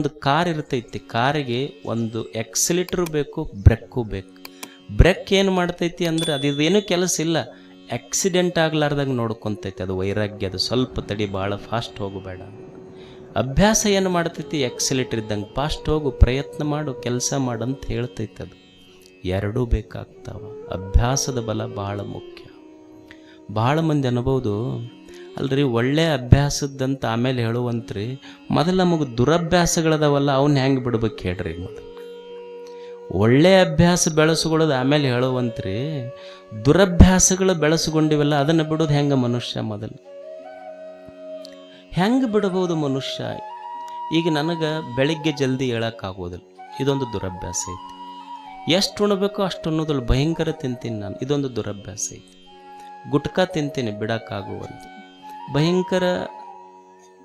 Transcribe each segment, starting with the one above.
ಒಂದು ಕಾರ್ ಇರ್ತೈತಿ, ಕಾರಿಗೆ ಒಂದು ಎಕ್ಸಿಲೇಟ್ರ್ ಬೇಕು ಬ್ರೆಕ್ಕು ಬೇಕು. ಬ್ರೆಕ್ ಏನು ಮಾಡ್ತೈತಿ ಅಂದ್ರೆ ಅದು ಇದೇನು ಕೆಲಸ ಇಲ್ಲ. ಆಕ್ಸಿಡೆಂಟ್ ಆಗ್ಲಾರ್ದಾಗ ನೋಡ್ಕೊತೈತಿ, ಅದು ವೈರಾಗ್ಯ, ಅದು ಸ್ವಲ್ಪ ತಡಿ ಭಾಳ ಫಾಸ್ಟ್ ಹೋಗಬೇಡ. ಅಭ್ಯಾಸ ಏನು ಮಾಡ್ತೈತಿ ಎಕ್ಸಿಲೇಟ್ರ್ ಇದ್ದಂಗೆ ಫಾಸ್ಟ್ ಹೋಗು, ಪ್ರಯತ್ನ ಮಾಡು, ಕೆಲಸ ಮಾಡು ಅಂತ ಹೇಳ್ತೈತೆ ಅದು. ಎರಡೂ ಬೇಕಾಗ್ತಾವ. ಅಭ್ಯಾಸದ ಬಲ ಭಾಳ ಮುಖ್ಯ. ಭಾಳ ಮಂದಿ ಅನ್ಬೋದು ಅಲ್ರಿ, ಒಳ್ಳೆ ಅಭ್ಯಾಸದಂತ ಆಮೇಲೆ ಹೇಳುವಂತ್ರಿ, ಮೊದಲು ನಮಗೆ ದುರಭ್ಯಾಸಗಳದಾವಲ್ಲ ಅವನ್ನ ಹೆಂಗೆ ಬಿಡ್ಬೇಕು ಹೇಳ್ರಿ ಮೊದಲು. ಒಳ್ಳೆ ಅಭ್ಯಾಸ ಬೆಳೆಸ್ಕೊಳ್ಳೋದು ಆಮೇಲೆ ಹೇಳುವಂತ್ರಿ, ದುರಭ್ಯಾಸಗಳು ಬೆಳೆಸ್ಕೊಂಡಿವಲ್ಲ, ಅದನ್ನು ಬಿಡೋದು ಹೆಂಗೆ ಮನುಷ್ಯ ಮೊದಲು? ಹೆಂಗೆ ಬಿಡಬಹುದು ಮನುಷ್ಯ? ಈಗ ನನಗೆ ಬೆಳಿಗ್ಗೆ ಜಲ್ದಿ ಹೇಳೋಕ್ಕಾಗೋದಿಲ್ಲ, ಇದೊಂದು ದುರಭ್ಯಾಸ ಐತಿ. ಎಷ್ಟು ಉಣಬೇಕೋ ಅಷ್ಟು ಉಣ್ಣೋದ್ರಲ್ಲಿ ಭಯಂಕರ ತಿಂತೀನಿ ನಾನು, ಇದೊಂದು ದುರಭ್ಯಾಸ ಐತಿ. ಗುಟ್ಕಾ ತಿಂತೀನಿ, ಬಿಡೋಕ್ಕಾಗುವಲ್ದು. ಭಯಂಕರ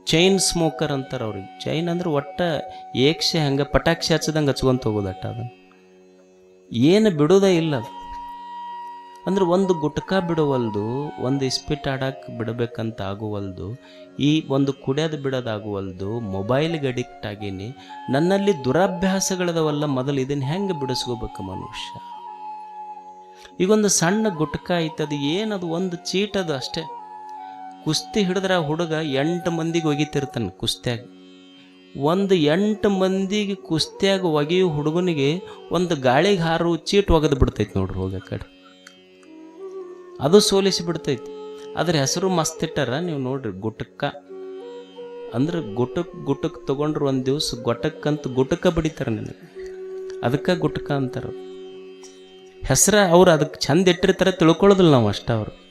ಚೈನ್ ಸ್ಮೋಕರ್ ಅಂತಾರೆ ಅವ್ರಿಗೆ. ಚೈನ್ ಅಂದ್ರೆ ಒಟ್ಟ ಏಕ್ಷೆ ಹಂಗೆ ಪಟಾಕ್ಷಿ ಹಚ್ಚದಂಗೆ ಹಚ್ಕೊಂತ ಹೋಗೋದಟ್ಟ ಅದು ಏನು ಬಿಡೋದೇ ಇಲ್ಲ ಅದು. ಅಂದ್ರೆ ಒಂದು ಗುಟ್ಕಾ ಬಿಡುವಲ್ದು, ಒಂದು ಇಸ್ಪಿಟ್ ಆಡಕ್ಕೆ ಬಿಡಬೇಕಂತ ಆಗುವಲ್ದು, ಈ ಒಂದು ಕುಡಿಯೋದು ಬಿಡೋದಾಗುವಲ್ದು, ಮೊಬೈಲ್ಗೆ ಅಡಿಕ್ಟ್ ಆಗೀನಿ, ನನ್ನಲ್ಲಿ ದುರಭ್ಯಾಸಗಳದವಲ್ಲ ಮೊದಲು ಇದನ್ನು ಹೆಂಗೆ ಬಿಡಿಸ್ಕೋಬೇಕು ಮನುಷ್ಯ? ಈಗೊಂದು ಸಣ್ಣ ಗುಟ್ಕ ಐತದು, ಏನದು, ಒಂದು ಚೀಟದು ಅಷ್ಟೇ. ಕುಸ್ತಿ ಹಿಡಿದ್ರೆ ಹುಡುಗ ಎಂಟು ಮಂದಿಗೆ ಒಗಿತಿರ್ತಾನೆ ಕುಸ್ತ್ಯಾಗ. ಒಂದು ಎಂಟು ಮಂದಿಗೆ ಕುಸ್ತ್ಯಾಗ ಒಗೆಯೋ ಹುಡುಗನಿಗೆ ಒಂದು ಗಾಳಿಗೆ ಹಾರು ಚೀಟ್ ಒಗೆದು ಬಿಡ್ತೈತಿ ನೋಡ್ರಿ ಹೋಗ ಕಡೆ. ಅದು ಸೋಲಿಸಿ ಬಿಡ್ತೈತಿ. ಅದ್ರ ಹೆಸರು ಮಸ್ತ್ ಇಟ್ಟಾರ ನೀವು ನೋಡ್ರಿ ಗುಟಕ್ಕ. ಅಂದ್ರೆ ಗುಟಕ್ ಗುಟಕ್ ತಗೊಂಡ್ರು ಒಂದು ದಿವ್ಸ ಗೊಟಕ್ಕಂತ ಗುಟಕ ಬಡಿತಾರೆ ನನಗೆ. ಅದಕ್ಕೆ ಗುಟಕ ಅಂತಾರ. ಹೆಸರ ಅವ್ರು ಅದಕ್ಕೆ ಚಂದ ಇಟ್ಟಿರ್ತಾರೆ ತಿಳ್ಕೊಳ್ಳೋದಿಲ್ಲ ನಾವು ಅಷ್ಟ ಅವರು.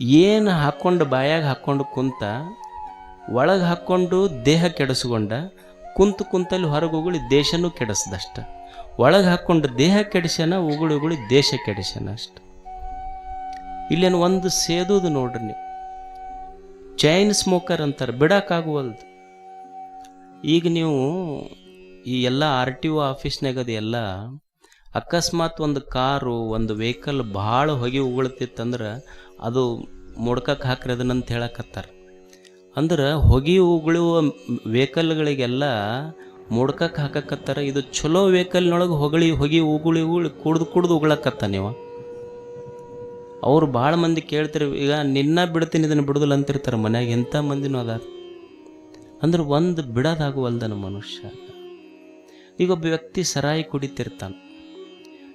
ಏನು ಹಾಕ್ಕೊಂಡು ಬಾಯಾಗ ಹಾಕ್ಕೊಂಡು ಕುಂತ, ಒಳಗೆ ಹಾಕ್ಕೊಂಡು ದೇಹ ಕೆಡಿಸ್ಕೊಂಡ, ಕುಂತು ಕುಂತಲ್ಲಿ ಹೊರಗೆ ಉಗುಳಿ ದೇಶನೂ ಕೆಡಿಸ್ದಷ್ಟ. ಒಳಗೆ ಹಾಕ್ಕೊಂಡು ದೇಹ ಕೆಡಿಸ್ಯಾನ, ಉಗುಳಿ ಉಗುಳಿ ದೇಶ ಕೆಡಿಸ್ಯಾನ ಅಷ್ಟ. ಇಲ್ಲೇನು ಒಂದು ಸೇದುದು ನೋಡ್ರಿ ನೀವು. ಚೈನ್ ಸ್ಮೋಕರ್ ಅಂತಾರೆ ಬಿಡಕ್ಕಾಗುವಲ್ದು ಈಗ ನೀವು ಈ ಎಲ್ಲ ಆರ್ ಟಿ ಒ ಆಫೀಸ್ನಾಗ ಅದು ಎಲ್ಲ ಅಕಸ್ಮಾತ್ ಒಂದು ಕಾರು, ಒಂದು ವೆಹಿಕಲ್ ಭಾಳ ಹೊಗೆ ಉಗುಳ್ತಿತ್ತಂದ್ರೆ ಅದು ಮುಡ್ಕಕ್ಕೆ ಹಾಕ್ರಿ ಅದನ್ನಂತ ಹೇಳಕತ್ತಾರೆ. ಅಂದ್ರೆ ಹೊಗೆ ಉಗುಳುವ ವೆಹಿಕಲ್ಗಳಿಗೆಲ್ಲ ಮುಡ್ಕಕ್ಕೆ ಹಾಕಕತ್ತಾರ. ಇದು ಚಲೋ ವೆಹಿಕಲ್ನೊಳಗೆ ಹೊಗಳಿ, ಹೊಗೆ ಉಗುಳಿ ಉಗುಳಿ ಕುಡ್ದು ಕುಡ್ದು ಉಗುಳಕತ್ತ ನೀವು. ಅವ್ರು ಭಾಳ ಮಂದಿ ಕೇಳ್ತಿರಿ, ಈಗ ನಿನ್ನ ಬಿಡ್ತೀನಿ, ಇದನ್ನು ಬಿಡೋದಿಲ್ಲ ಅಂತಿರ್ತಾರೆ ಮನ್ಯಾಗ. ಎಂಥ ಮಂದಿನೂ ಅದಾರ ಅಂದ್ರೆ ಒಂದು ಬಿಡೋದಾಗುವಲ್ದನ ಮನುಷ್ಯ. ಈಗ ಒಬ್ಬ ವ್ಯಕ್ತಿ ಸರಾಯಿ ಕುಡಿತಿರ್ತಾನೆ.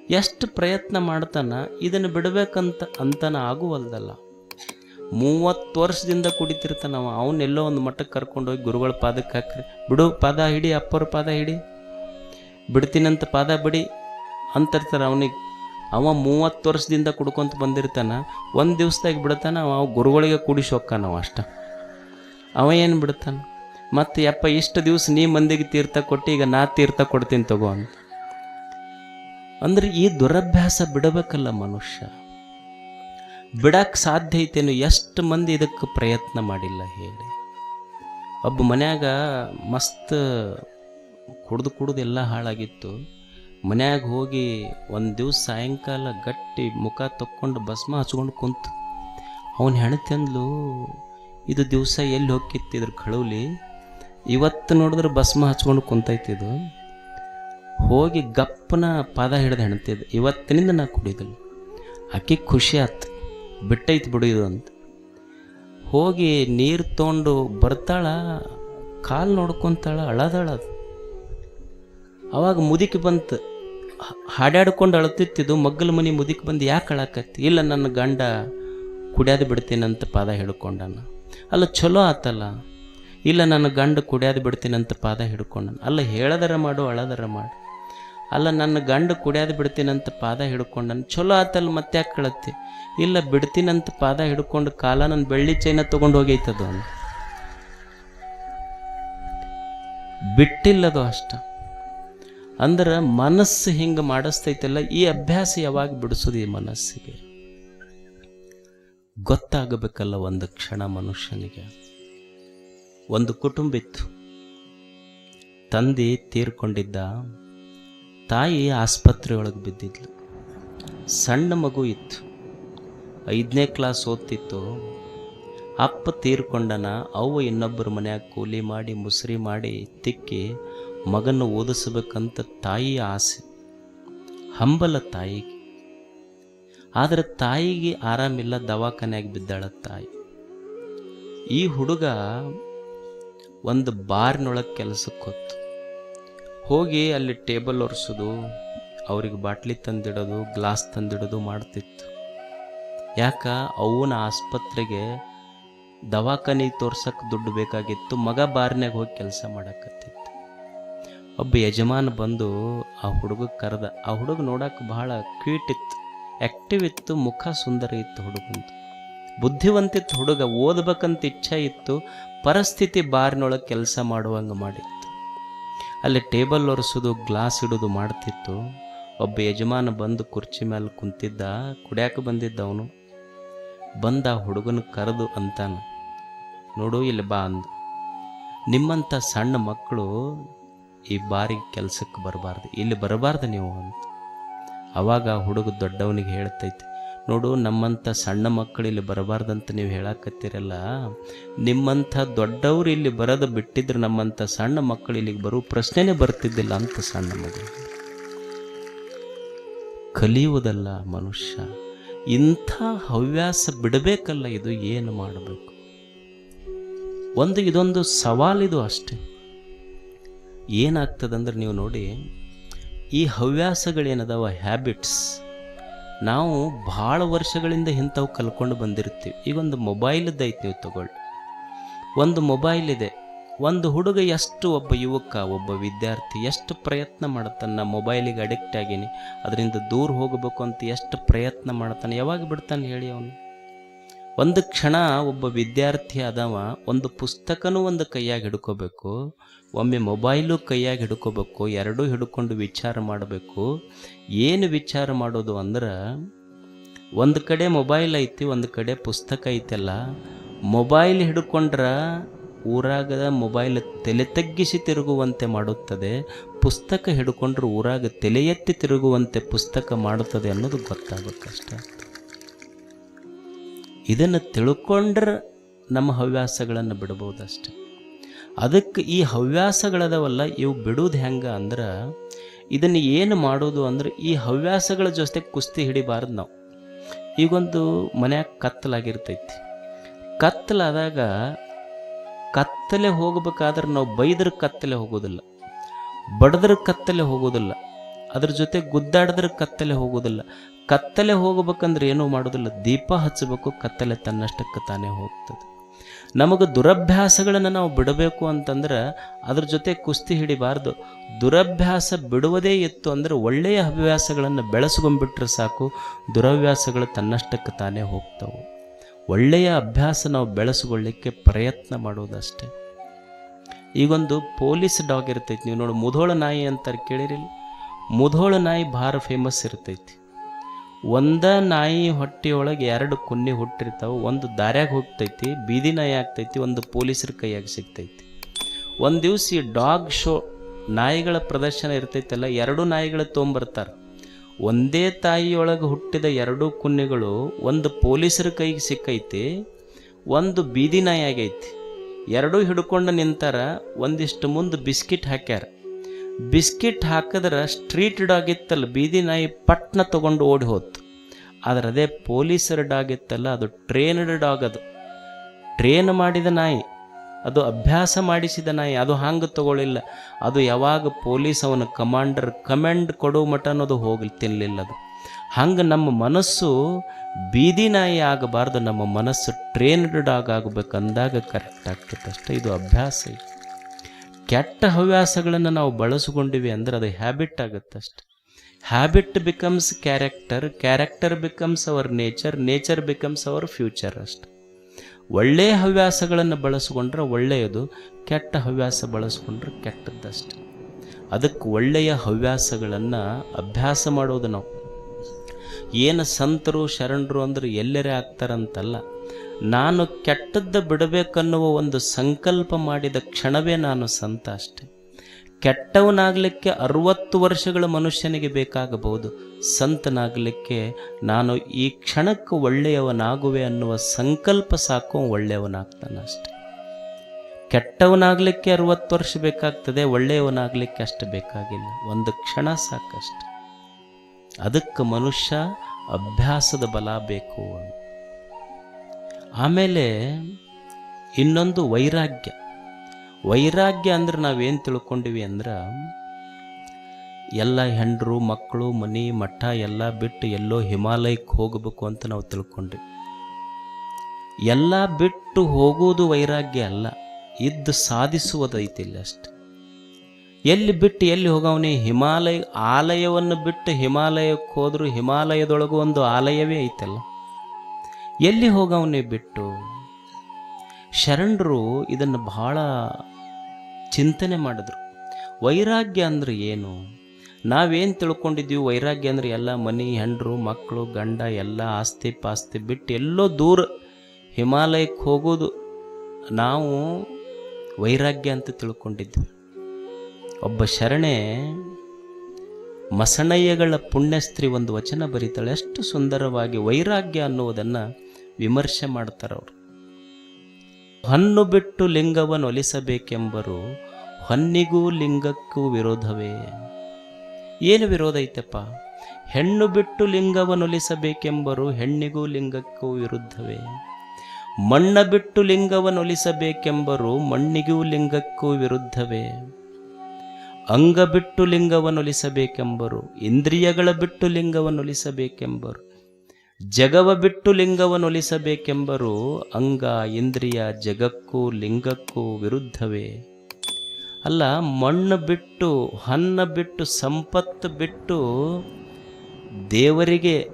ಎಷ್ಟು ಪ್ರಯತ್ನ ಮಾಡ್ತಾನ, ಇದನ್ನು ಬಿಡಬೇಕಂತ ಅಂತನ ಆಗುವಲ್ದಲ್ಲ. ಮೂವತ್ತು ವರ್ಷದಿಂದ ಕುಡಿತಿರ್ತಾನ ಅವ ಅವನ್ನೆಲ್ಲೋ ಒಂದು ಮಟ್ಟಕ್ಕೆ ಕರ್ಕೊಂಡೋಗಿ ಗುರುಗಳ ಪಾದಕ್ಕೆ ಹಾಕ್ರಿ. ಬಿಡು, ಪಾದ ಹಿಡಿ ಅಪ್ಪರ ಪಾದ ಹಿಡಿ. ಬಿಡ್ತೀನಂತ ಪಾದ ಬಿಡಿ. ಅಂತಿರ್ತಾರೆ ಅವನಿಗೆ. ಅವ ಮೂವತ್ತು ವರ್ಷದಿಂದ ಕುಡ್ಕೊಂತ ಬಂದಿರ್ತಾನ, ಒಂದು ದಿವ್ಸದಾಗ ಬಿಡ್ತಾನ, ಅವ ಗುರುಗಳಿಗೆ ಕುಡಿಸಿ ಹೋಗ್ತಾನ ಅವ ಅಷ್ಟ. ಅವ ಏನು ಬಿಡ್ತಾನೆ? ಮತ್ತು, ಯಪ್ಪ, ಇಷ್ಟು ದಿವಸ ನೀ ಮಂದಿಗೆ ತೀರ್ಥ ಕೊಟ್ಟು, ಈಗ ನಾ ತೀರ್ಥ ಕೊಡ್ತೀನಿ ತಗೋ ಅಂತ. ಅಂದ್ರೆ ಈ ದುರಭ್ಯಾಸ ಬಿಡಬೇಕಲ್ಲ ಮನುಷ್ಯ. ಬಿಡಕ್ಕೆ ಸಾಧ್ಯ ಐತೇನು ಎಷ್ಟು ಮಂದಿ ಇದಕ್ಕೆ ಪ್ರಯತ್ನ ಮಾಡಿಲ್ಲ ಹೇಳಿ. ಒಬ್ಬ ಮನ್ಯಾಗ ಮಸ್ತ್ ಕುಡ್ದು ಕುಡ್ದು ಎಲ್ಲ ಹಾಳಾಗಿತ್ತು. ಮನ್ಯಾಗ ಹೋಗಿ ಒಂದು ದಿವಸ ಸಾಯಂಕಾಲ ಗಟ್ಟಿ ಮುಖ ತಕ್ಕೊಂಡು ಭಸ್ಮ ಹಚ್ಕೊಂಡು ಕುಂತು. ಅವನ ಹೆಣತಿ ಅಂದ್ಲು ಇದು ದಿವಸ ಎಲ್ಲಿ ಹೋಗಿತ್ತು ಇದ್ರ ಕಳುವಲಿ ಇವತ್ತು ನೋಡಿದ್ರೆ ಭಸ್ಮ ಹಚ್ಕೊಂಡು ಕುಂತೈತಿದು ಹೋಗಿ ಗಪ್ಪನ ಪಾದ ಹಿಡ್ದು ಹೆಣ್ತಿದ್ದೆ, ಇವತ್ತಿನಿಂದ ನಾ ಕುಡಿದಿಲ್ಲ ಆಕೆ ಖುಷಿ ಆತು, ಬಿಟ್ಟೈತಿ ಬಿಡು ಇದು ಅಂತ. ಹೋಗಿ ನೀರು ತೊಗೊಂಡು ಬರ್ತಾಳ, ಕಾಲು ನೋಡ್ಕೊತಾಳ ಅಳದಳದು ಅವಾಗ ಮುದುಕಿ ಬಂತು ಹಾಡಾಡ್ಕೊಂಡು ಅಳ್ತಿತ್ತಿದ್ದು ಮಗ್ಗಲ ಮನೆ ಮುದುಕಿ ಬಂದು ಯಾಕೆ ಅಳಕತ್ತಿ ಇಲ್ಲ, ನನ್ನ ಗಂಡ ಕುಡಿಯೋದು ಬಿಡ್ತೀನಂತ ಪಾದ ಹಿಡ್ಕೊಂಡನ. ಅಲ್ಲ, ಚಲೋ ಆತಲ್ಲ. ಇಲ್ಲ, ನನ್ನ ಗಂಡ ಕುಡಿಯೋದು ಬಿಡ್ತೀನಂತ ಪಾದ ಹಿಡ್ಕೊಂಡನ. ಅಲ್ಲ, ಹೇಳದರ ಮಾಡು, ಅಳದರ ಮಾಡು. ಅಲ್ಲ, ನನ್ನ ಗಂಡ ಕುಡಿಯೋದು ಬಿಡ್ತೀನಂತ ಪಾದ ಹಿಡ್ಕೊಂಡನು. ಚಲೋ ಆತಲ್ಲ ಮತ್ತೆ ಯಾಕೆ ಕಳತ್ತಿ? ಇಲ್ಲ, ಬಿಡ್ತೀನಂತ ಪಾದ ಹಿಡ್ಕೊಂಡು ಕಾಲ ನನ್ನ ಬೆಳ್ಳಿ ಚೈನ ತೊಗೊಂಡು ಹೋಗೈತದು ಅವನು ಬಿಟ್ಟಿಲ್ಲದು ಅಷ್ಟ. ಅಂದ್ರೆ ಮನಸ್ಸು ಹಿಂಗೆ ಮಾಡಿಸ್ತೈತಲ್ಲ, ಈ ಅಭ್ಯಾಸ ಯಾವಾಗ ಬಿಡಿಸೋದು ಈ ಮನಸ್ಸಿಗೆ? ಗೊತ್ತಾಗಬೇಕಲ್ಲ ಒಂದು ಕ್ಷಣ ಮನುಷ್ಯನಿಗೆ. ಒಂದು ಕುಟುಂಬ ಇತ್ತು. ತಂದೆ ತೀರ್ಕೊಂಡಿದ್ದ ತಾಯಿ ಆಸ್ಪತ್ರೆ ಒಳಗೆ ಬಿದ್ದಿದ್ಲು. ಸಣ್ಣ ಮಗು ಇತ್ತು. ಐದನೇ ಕ್ಲಾಸ್ ಓದ್ತಿತ್ತು. ಅಪ್ಪ ತೀರ್ಕೊಂಡನ ಅವ ಇನ್ನೊಬ್ಬರ ಮನ್ಯಾಗ ಕೂಲಿ ಮಾಡಿ, ಮುಸ್ರಿ ಮಾಡಿ ತಿಕ್ಕಿ ಮಗನ ಓದಿಸ್ಬೇಕಂತ ತಾಯಿ ಆಸೆ. ಹಂಬಲ ತಾಯಿಗೆ. ಆದರೆ ತಾಯಿಗೆ ಆರಾಮಿಲ್ಲ, ದವಾಖಾನೆಯಾಗಿ ಬಿದ್ದಾಳ ತಾಯಿ. ಈ ಹುಡುಗ ಒಂದು ಬಾರ್ನೊಳಗೆ ಕೆಲಸಕ್ಕೆ ಹೊತ್ತು. ಹೋಗಿ ಅಲ್ಲಿ ಟೇಬಲ್ ಒರೆಸೋದು, ಅವ್ರಿಗೆ ಬಾಟ್ಲಿ ತಂದಿಡೋದು, ಗ್ಲಾಸ್ ತಂದಿಡೋದು ಮಾಡ್ತಿತ್ತು. ಯಾಕ? ಅವನ ಆಸ್ಪತ್ರೆಗೆ ದವಾಖಾನಿಗೆ ತೋರ್ಸಕ್ಕೆ ದುಡ್ಡು ಬೇಕಾಗಿತ್ತು, ಮಗ ಬಾರ್ನ್ಯಾಗ ಹೋಗಿ ಕೆಲಸ ಮಾಡಕತ್ತಿತ್ತು. ಒಬ್ಬ ಯಜಮಾನ ಬಂದು ಆ ಹುಡುಗ ಕರೆದ. ಆ ಹುಡುಗ ನೋಡಕ್ಕೆ ಬಹಳ ಕ್ಯೂಟ್ ಇತ್ತು. ಆ್ಯಕ್ಟಿವ್ ಇತ್ತು, ಮುಖ ಸುಂದರ ಇತ್ತು ಹುಡುಗಂದು. ಬುದ್ಧಿವಂತಿತ್ತು ಹುಡುಗ, ಓದ್ಬೇಕಂತ ಇಚ್ಛೆ ಇತ್ತು, ಪರಿಸ್ಥಿತಿ ಬಾರಿನೊಳಗೆ ಕೆಲಸ ಮಾಡುವಂಗೆ ಮಾಡಿತ್ತು ಅಲ್ಲಿ ಟೇಬಲ್ ಒರೆಸೋದು, ಗ್ಲಾಸ್ ಇಡೋದು ಮಾಡ್ತಿತ್ತು. ಒಬ್ಬ ಯಜಮಾನ ಬಂದು ಕುರ್ಚಿ ಮೇಲೆ ಕುಂತಿದ್ದ, ಕುಡ್ಯಾಕೆ ಬಂದಿದ್ದ ಅವನು. ಬಂದ ಹುಡುಗನ ಕರೆದು ಅಂತಾನ, ನೋಡು, ಇಲ್ಲಿ ಬಾ ಅಂದ. ನಿಮ್ಮಂಥ ಸಣ್ಣ ಮಕ್ಕಳು ಈ ಬಾರಿಗೆ ಕೆಲಸಕ್ಕೆ ಬರಬಾರ್ದು. ಇಲ್ಲಿ ಬರಬಾರ್ದು ನೀವು ಅಂತ. ಆವಾಗ ಹುಡುಗ ದೊಡ್ಡವನಿಗೆ ಹೇಳ್ತೈತಿ ನೋಡು, ನಮ್ಮಂಥ ಸಣ್ಣ ಮಕ್ಕಳು ಇಲ್ಲಿ ಬರಬಾರ್ದಂತ ನೀವು ಹೇಳಕತ್ತೀರಲ್ಲ. ನಿಮ್ಮಂಥ ದೊಡ್ಡವರು ಇಲ್ಲಿ ಬರೋದು ಬಿಟ್ಟಿದ್ರೆ ನಮ್ಮಂಥ ಸಣ್ಣ ಮಕ್ಕಳು ಇಲ್ಲಿಗೆ ಬರೋ ಪ್ರಶ್ನೆನೇ ಬರ್ತಿದ್ದಿಲ್ಲ ಅಂತ ಸಣ್ಣ ಮಗು. ಕಲಿಯುವುದಲ್ಲ ಮನುಷ್ಯ. ಇಂಥ ಹವ್ಯಾಸ ಬಿಡಬೇಕಲ್ಲ, ಇದು ಏನು ಮಾಡಬೇಕು? ಒಂದು ಇದೊಂದು ಸವಾಲಿದು ಅಷ್ಟೆ. ಏನಾಗ್ತದಂದ್ರೆ ನೀವು ನೋಡಿ, ಈ ಹವ್ಯಾಸಗಳೇನದವ? ಹ್ಯಾಬಿಟ್ಸ್ ನಾವು ಭಾಳ ವರ್ಷಗಳಿಂದ ಇಂಥವು ಕಲ್ಕೊಂಡು ಬಂದಿರ್ತೀವಿ ಈಗ ಒಂದು ಮೊಬೈಲ್ ನೀವು ತಗೊಳ್ಳಿ. ಒಂದು ಮೊಬೈಲ್ ಇದೆ. ಒಂದು ಹುಡುಗ ಎಷ್ಟು ಒಬ್ಬ ಯುವಕ, ಒಬ್ಬ ವಿದ್ಯಾರ್ಥಿ ಎಷ್ಟು ಪ್ರಯತ್ನ ಮಾಡ್ತಾನೆ, ನಾ ಮೊಬೈಲಿಗೆ ಅಡಿಕ್ಟ್ ಆಗೀನಿ, ಅದರಿಂದ ದೂರ ಹೋಗಬೇಕು ಅಂತ ಎಷ್ಟು ಪ್ರಯತ್ನ ಮಾಡ್ತಾನೆ, ಯಾವಾಗ ಬಿಡ್ತಾನೆ ಹೇಳಿ ಅವನು? ಒಂದು ಕ್ಷಣ ಒಬ್ಬ ವಿದ್ಯಾರ್ಥಿ ಆದವ, ಒಂದು ಪುಸ್ತಕನೂ ಒಂದು ಕೈಯಾಗಿ ಹಿಡ್ಕೋಬೇಕು, ಒಮ್ಮೆ ಮೊಬೈಲು ಕೈಯಾಗಿ ಹಿಡ್ಕೋಬೇಕು, ಎರಡೂ ಹಿಡ್ಕೊಂಡು ವಿಚಾರ ಮಾಡಬೇಕು. ಏನು ವಿಚಾರ ಮಾಡೋದು ಅಂದ್ರೆ, ಒಂದು ಕಡೆ ಮೊಬೈಲ್ ಐತಿ, ಒಂದು ಕಡೆ ಪುಸ್ತಕ ಐತಲ್ಲ, ಮೊಬೈಲ್ ಹಿಡ್ಕೊಂಡ್ರೆ ಊರಾಗ ಮೊಬೈಲ್ ತಲೆ ತಗ್ಗಿಸಿ ತಿರುಗುವಂತೆ ಮಾಡುತ್ತದೆ, ಪುಸ್ತಕ ಹಿಡ್ಕೊಂಡ್ರೆ ಊರಾಗ ತಲೆ ಎತ್ತಿ ತಿರುಗುವಂತೆ ಪುಸ್ತಕ ಮಾಡುತ್ತದೆ ಅನ್ನೋದು ಗೊತ್ತಾಗಬೇಕಷ್ಟೆ ಇದನ್ನು ತಿಳ್ಕೊಂಡ್ರೆ ನಮ್ಮ ಹವ್ಯಾಸಗಳನ್ನು ಬಿಡ್ಬೋದಷ್ಟೆ. ಅದಕ್ಕೆ ಈ ಹವ್ಯಾಸಗಳದವಲ್ಲ, ಇವು ಬಿಡೋದು ಹೆಂಗೆ ಅಂದ್ರೆ, ಇದನ್ನು ಏನು ಮಾಡೋದು ಅಂದ್ರೆ, ಈ ಹವ್ಯಾಸಗಳ ಜೊತೆ ಕುಸ್ತಿ ಹಿಡಿಬಾರ್ದು ನಾವು. ಈಗೊಂದು ಮನ್ಯಾಗ ಕತ್ತಲಾಗಿರ್ತೈತಿ. ಕತ್ತಲಾದಾಗ ಕತ್ತಲೆ ಹೋಗ್ಬೇಕಾದ್ರೆ ನಾವು ಬೈದ್ರ ಕತ್ತಲೆ ಹೋಗೋದಿಲ್ಲ, ಬಡದ್ರ ಕತ್ತಲೆ ಹೋಗೋದಿಲ್ಲ ಅದ್ರ ಜೊತೆ ಗುದ್ದಾಡಿದ್ರೆ ಕತ್ತಲೆ ಹೋಗೋದಿಲ್ಲ. ಕತ್ತಲೆ ಹೋಗ್ಬೇಕಂದ್ರೆ ಏನೂ ಮಾಡೋದಿಲ್ಲ. ದೀಪ ಹಚ್ಚಬೇಕು, ಕತ್ತಲೆ ತನ್ನಷ್ಟಕ್ಕೆ ತಾನೇ ಹೋಗ್ತದೆ. ನಮಗೆ ದುರಭ್ಯಾಸಗಳನ್ನು ನಾವು ಬಿಡಬೇಕು ಅಂತಂದ್ರೆ ಅದ್ರ ಜೊತೆ ಕುಸ್ತಿ ಹಿಡಿಬಾರ್ದು. ದುರಭ್ಯಾಸ ಬಿಡುವುದೇ ಇತ್ತು ಅಂದರೆ ಒಳ್ಳೆಯ ಹವ್ಯಾಸಗಳನ್ನು ಬೆಳೆಸ್ಕೊಂಡ್ಬಿಟ್ರೆ ಸಾಕು. ದುರಭ್ಯಾಸಗಳು ತನ್ನಷ್ಟಕ್ಕೆ ತಾನೇ ಹೋಗ್ತವೆ. ಒಳ್ಳೆಯ ಅಭ್ಯಾಸ ನಾವು ಬೆಳೆಸ್ಕೊಳ್ಳಿಕ್ಕೆ ಪ್ರಯತ್ನ ಮಾಡುವುದಷ್ಟೇ. ಈಗೊಂದು ಪೊಲೀಸ್ ಡಾಗ್ ಇರ್ತೈತಿ ನೀವು ನೋಡಿ. ಮುಧೋಳ ನಾಯಿ ಅಂತಾರೆ, ಕೇಳಿರಿಲ್ಲ? ಮುಧೋಳ ನಾಯಿ ಭಾರಿ ಫೇಮಸ್ ಇರ್ತೈತಿ. ಒಂದ ನಾಯಿ ಹೊಟ್ಟೆಯೊಳಗೆ ಎರಡು ಕುನ್ನಿ ಹುಟ್ಟಿರ್ತಾವೆ, ಒಂದು ದಾರ್ಯಾಗ ಹೋಗ್ತೈತಿ, ಬೀದಿ ನಾಯಿ ಆಗ್ತೈತಿ, ಒಂದು ಪೊಲೀಸರ ಕೈಯಾಗ ಸಿಗ್ತೈತಿ. ಒಂದು ದಿವ್ಸ ಈ ಡಾಗ್ ಶೋ ನಾಯಿಗಳ ಪ್ರದರ್ಶನ ಇರ್ತೈತಲ್ಲ, ಎರಡು ನಾಯಿಗಳು ತೊಗೊಂಬರ್ತಾರೆ ಒಂದೇ ತಾಯಿಯೊಳಗೆ ಹುಟ್ಟಿದ ಎರಡೂ ಕುನ್ನಿಗಳು ಒಂದು ಪೊಲೀಸರ ಕೈಗೆ ಸಿಕ್ಕೈತಿ, ಒಂದು ಬೀದಿ ನಾಯಿ ಆಗೈತಿ. ಎರಡೂ ಹಿಡ್ಕೊಂಡು ನಿಂತಾರ, ಒಂದಿಷ್ಟು ಮುಂದೆ ಬಿಸ್ಕಿಟ್ ಹಾಕ್ಯಾರ. ಬಿಸ್ಕಿಟ್ ಹಾಕಿದ್ರೆ ಸ್ಟ್ರೀಟ್ ಡಾಗ್ ಇತ್ತಲ್ಲ ಬೀದಿ ನಾಯಿ ಪಟ್ನ ತಗೊಂಡು ಓಡಿ ಹೋತು ಆದ್ರೆ ಅದೇ ಪೊಲೀಸರ ಡಾಗ್ ಇತ್ತಲ್ಲ ಅದು ಟ್ರೇನ್ಡ್ ಡಾಗ್ ಅದು. ಟ್ರೇನ್ ಮಾಡಿದ ನಾಯಿ, ಅದು ಅಭ್ಯಾಸ ಮಾಡಿಸಿದ ನಾಯಿ, ಅದು ಹಂಗೆ ತಗೊಳ್ಳಿಲ್ಲ ಅದು ಯಾವಾಗ ಪೊಲೀಸ್ ಅವನ ಕಮಾಂಡರ್ ಕಮೆಂಡ್ ಕೊಡೋ ಮಟ ಅನ್ನೋದು ಹೋಗಿ ತಿನ್ನಲಿಲ್ಲ ಅದು. ಹಂಗೆ ನಮ್ಮ ಮನಸ್ಸು ಬೀದಿ ನಾಯಿ ಆಗಬಾರ್ದು, ನಮ್ಮ ಮನಸ್ಸು ಟ್ರೇನ್ಡ್ ಡಾಗ್ ಆಗಬೇಕಂದಾಗ ಕರೆಕ್ಟ್ ಆಗ್ತದೆ ಅಷ್ಟೇ. ಇದು ಅಭ್ಯಾಸ ಕೆಟ್ಟ ಹವ್ಯಾಸಗಳನ್ನು ನಾವು ಬಳಸಿಕೊಂಡಿವಿ ಅಂದ್ರೆ ಅದು habit ಆಗುತ್ತಷ್ಟೆ habit becomes character character becomes our nature nature becomes our future ಅಷ್ಟೆ. ಒಳ್ಳೆಯ ಹವ್ಯಾಸಗಳನ್ನು ಬಳಸ್ಕೊಂಡ್ರೆ ಒಳ್ಳೆಯದು, ಕೆಟ್ಟ ಹವ್ಯಾಸ ಬಳಸ್ಕೊಂಡ್ರೆ ಕೆಟ್ಟದ್ದಷ್ಟೆ ಅದಕ್ಕೆ ಒಳ್ಳೆಯ ಹವ್ಯಾಸಗಳನ್ನು ಅಭ್ಯಾಸ ಮಾಡೋದು ನಾವು. ಏನು ಸಂತರು, ಶರಣರು ಅಂದ್ರೆ ಎಲ್ಲರೇ ಆಗ್ತಾರಂತಲ್ಲ. ನಾನು ಕೆಟ್ಟದ್ದು ಬಿಡಬೇಕನ್ನುವ ಒಂದು ಸಂಕಲ್ಪ ಮಾಡಿದ ಕ್ಷಣವೇ ನಾನು ಸಂತ ಅಷ್ಟೆ. ಕೆಟ್ಟವನಾಗಲಿಕ್ಕೆ ಅರುವತ್ತು ವರ್ಷಗಳ ಮನುಷ್ಯನಿಗೆ ಬೇಕಾಗಬಹುದು. ಸಂತನಾಗಲಿಕ್ಕೆ ನಾನು ಈ ಕ್ಷಣಕ್ಕೆ ಒಳ್ಳೆಯವನಾಗುವೆ ಅನ್ನುವ ಸಂಕಲ್ಪ ಸಾಕು, ಒಳ್ಳೆಯವನಾಗ್ತಾನೆ ಅಷ್ಟೆ. ಕೆಟ್ಟವನಾಗಲಿಕ್ಕೆ ಅರುವತ್ತು ವರ್ಷ ಬೇಕಾಗ್ತದೆ, ಒಳ್ಳೆಯವನಾಗಲಿಕ್ಕೆ ಅಷ್ಟು ಬೇಕಾಗಿಲ್ಲ. ಒಂದು ಕ್ಷಣ ಸಾಕಷ್ಟೆ. ಅದಕ್ಕೆ ಮನುಷ್ಯ ಅಭ್ಯಾಸದ ಬಲ ಬೇಕು ಆಮೇಲೆ ಇನ್ನೊಂದು ವೈರಾಗ್ಯ. ವೈರಾಗ್ಯ ಅಂದ್ರೆ ನಾವೇನು ತಿಳ್ಕೊಂಡಿವಿ ಅಂದ್ರೆ, ಎಲ್ಲ ಹೆಂಡರು ಮಕ್ಕಳು ಮನೆ, ಮಠ ಎಲ್ಲ ಬಿಟ್ಟು ಎಲ್ಲೋ ಹಿಮಾಲಯಕ್ಕೆ ಹೋಗಬೇಕು ಅಂತ ನಾವು ತಿಳ್ಕೊಂಡ್ವಿ. ಎಲ್ಲ ಬಿಟ್ಟು ಹೋಗುವುದು ವೈರಾಗ್ಯ ಅಲ್ಲ, ಇದ್ದು ಸಾಧಿಸುವುದೈತಿ ಇಲ್ಲಿ ಅಷ್ಟೆ. ಎಲ್ಲಿ ಬಿಟ್ಟು ಎಲ್ಲಿ ಹೋಗವನೇ? ಹಿಮಾಲಯ ಆಲಯವನ್ನು ಬಿಟ್ಟು ಹಿಮಾಲಯಕ್ಕೆ ಹೋದರೂ ಹಿಮಾಲಯದೊಳಗೂ ಒಂದು ಆಲಯವೇ ಐತಲ್ಲ. ಎಲ್ಲಿ ಹೋಗವನೇ ಬಿಟ್ಟು ಶರಣರು ಇದನ್ನು ಬಹಳ ಚಿಂತನೆ ಮಾಡಿದ್ರು. ವೈರಾಗ್ಯ ಅಂದ್ರೆ ಏನು? ನಾವೇನು ತಿಳ್ಕೊಂಡಿದ್ದೀವಿ? ವೈರಾಗ್ಯ ಅಂದ್ರೆ ಎಲ್ಲ ಮನೆ, ಹೆಂಡರು, ಮಕ್ಕಳು, ಗಂಡ, ಎಲ್ಲ ಆಸ್ತಿ ಪಾಸ್ತಿ ಬಿಟ್ಟು ಎಲ್ಲೋ ದೂರ ಹಿಮಾಲಯಕ್ಕೆ ಹೋಗೋದು. ನಾವು ವೈರಾಗ್ಯ ಅಂತ ತಿಳ್ಕೊಂಡಿದ್ವಿ. ಒಬ್ಬ ಶರಣೆ ಮಸಣಯ್ಯಗಳ ಪುಣ್ಯಸ್ತ್ರೀ ಒಂದು ವಚನ ಬರೀತಾಳೆ. ಎಷ್ಟು ಸುಂದರವಾಗಿ ವೈರಾಗ್ಯ ಅನ್ನುವುದನ್ನು ವಿಮರ್ಶೆ ಮಾಡ್ತಾರವ್ರು ಹಣ್ಣು ಬಿಟ್ಟು ಲಿಂಗವನ್ನು ಒಲಿಸಬೇಕೆಂಬರು ಹೊನ್ನಿಗೂ ಲಿಂಗಕ್ಕೂ ವಿರೋಧವೇ. ಏನು ವಿರೋಧ ಐತಪ್ಪ? ಹೆಣ್ಣು ಬಿಟ್ಟು ಲಿಂಗವನ್ನು ಒಲಿಸಬೇಕೆಂಬರು ಹೆಣ್ಣಿಗೂ ಲಿಂಗಕ್ಕೂ ವಿರುದ್ಧವೇ. ಮಣ್ಣ ಬಿಟ್ಟು ಲಿಂಗವನ್ನು ಒಲಿಸಬೇಕೆಂಬರು ಮಣ್ಣಿಗೂ ಲಿಂಗಕ್ಕೂ ವಿರುದ್ಧವೇ. ಅಂಗ ಬಿಟ್ಟು ಲಿಂಗವನ್ನು ಒಲಿಸಬೇಕೆಂಬರು ಇಂದ್ರಿಯಗಳ ಬಿಟ್ಟು ಲಿಂಗವನ್ನು ಒಲಿಸಬೇಕೆಂಬರು ಜಗವ ಬಿಟ್ಟು ಲಿಂಗವನ್ನೊಲಿಸಬೇಕೆಂಬರು ಅಂಗ ಇಂದ್ರಿಯ ಜಗಕ್ಕೂ ಲಿಂಗಕ್ಕೂ ವಿರುದ್ಧವೇ. ಅಲ್ಲ, ಮಣ್ಣು ಬಿಟ್ಟು ಹನ್ನ ಬಿಟ್ಟು, ಸಂಪತ್ತು ಬಿಟ್ಟು ದೇವರಿಗೆ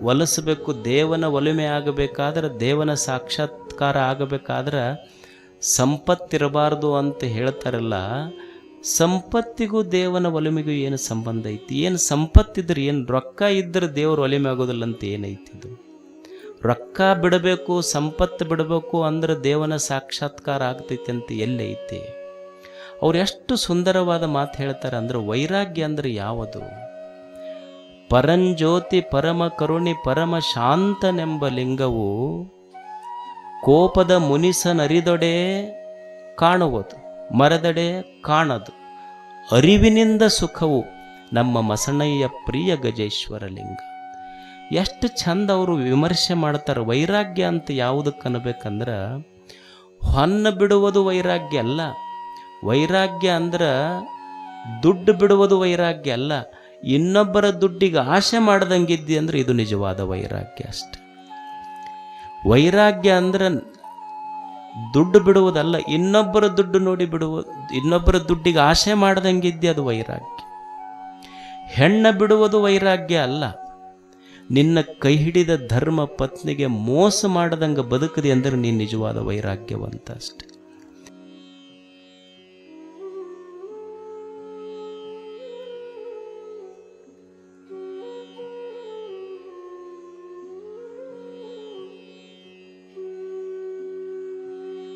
ಒಲಿಸಬೇಕು, ದೇವನ ಒಲಿಮೆ ಆಗಬೇಕಾದ್ರೆ, ದೇವನ ಸಾಕ್ಷಾತ್ಕಾರ ಆಗಬೇಕಾದ್ರೆ ಸಂಪತ್ತಿರಬಾರ್ದು ಅಂತ ಹೇಳ್ತಾರಲ್ಲ ಸಂಪತ್ತಿಗೂ ದೇವನ ಒಲಿಮೆಗೂ ಏನು ಸಂಬಂಧ ಐತಿ? ಏನು ಸಂಪತ್ತಿದ್ರೆ ಏನು ರೊಕ್ಕ ಇದ್ದರೆ ದೇವರು ಒಲಿಮೆ ಆಗೋದಿಲ್ಲ ಅಂತ ಏನೈತಿ ಇದು? ರೊಕ್ಕ ಬಿಡಬೇಕು, ಸಂಪತ್ತು ಬಿಡಬೇಕು ಅಂದ್ರೆ ದೇವನ ಸಾಕ್ಷಾತ್ಕಾರ ಆಗ್ತೈತಿ ಅಂತ ಎಲ್ಲೈತಿ ಅವ್ರು ಎಷ್ಟು ಸುಂದರವಾದ ಮಾತು ಹೇಳ್ತಾರೆ ಅಂದ್ರೆ ವೈರಾಗ್ಯ ಅಂದ್ರೆ ಯಾವುದು? ಪರಂಜ್ಯೋತಿ ಪರಮ ಕರುಣಿ ಪರಮ ಶಾಂತನೆಂಬ ಲಿಂಗವು ಕೋಪದ ಮುನಿಸನರಿದೊಡೆ ಕಾಣುವುದು. ಮರದಡೆ ಕಾಣದು. ಅರಿವಿನಿಂದ ಸುಖವು ನಮ್ಮ ಮಸಣಯ್ಯ ಪ್ರಿಯ ಗಜೇಶ್ವರ ಲಿಂಗ ಎಷ್ಟು ಚಂದ ಅವರು ವಿಮರ್ಶೆ ಮಾಡ್ತಾರೆ. ವೈರಾಗ್ಯ ಅಂತ ಯಾವುದಕ್ಕೆ ಅನ್ಬೇಕಂದ್ರೆ, ಹೊನ್ನ ಬಿಡುವುದು ವೈರಾಗ್ಯ ಅಲ್ಲ. ವೈರಾಗ್ಯ ಅಂದ್ರೆ ದುಡ್ಡು ಬಿಡುವುದು ವೈರಾಗ್ಯ ಅಲ್ಲ. ಇನ್ನೊಬ್ಬರ ದುಡ್ಡಿಗೆ ಆಶೆ ಮಾಡ್ದಂಗಿದ್ದಿ ಅಂದ್ರೆ ಇದು ನಿಜವಾದ ವೈರಾಗ್ಯ ಅಷ್ಟೆ. ವೈರಾಗ್ಯ ಅಂದ್ರೆ ದುಡ್ಡು ಬಿಡುವುದಲ್ಲ, ಇನ್ನೊಬ್ಬರ ದುಡ್ಡು ನೋಡಿ ಬಿಡುವ, ಇನ್ನೊಬ್ಬರ ದುಡ್ಡಿಗೆ ಆಶೆ ಮಾಡ್ದಂಗಿದ್ದೆ ಅದು ವೈರಾಗ್ಯ. ಹೆಣ್ಣ ಬಿಡುವುದು ವೈರಾಗ್ಯ ಅಲ್ಲ. ನಿನ್ನ ಕೈ ಹಿಡಿದ ಧರ್ಮ ಪತ್ನಿಗೆ ಮೋಸ ಮಾಡದಂಗೆ ಬದುಕದೆ ಅಂದರೆ ನೀನು ನಿಜವಾದ ವೈರಾಗ್ಯವಂತ ಅಷ್ಟೆ.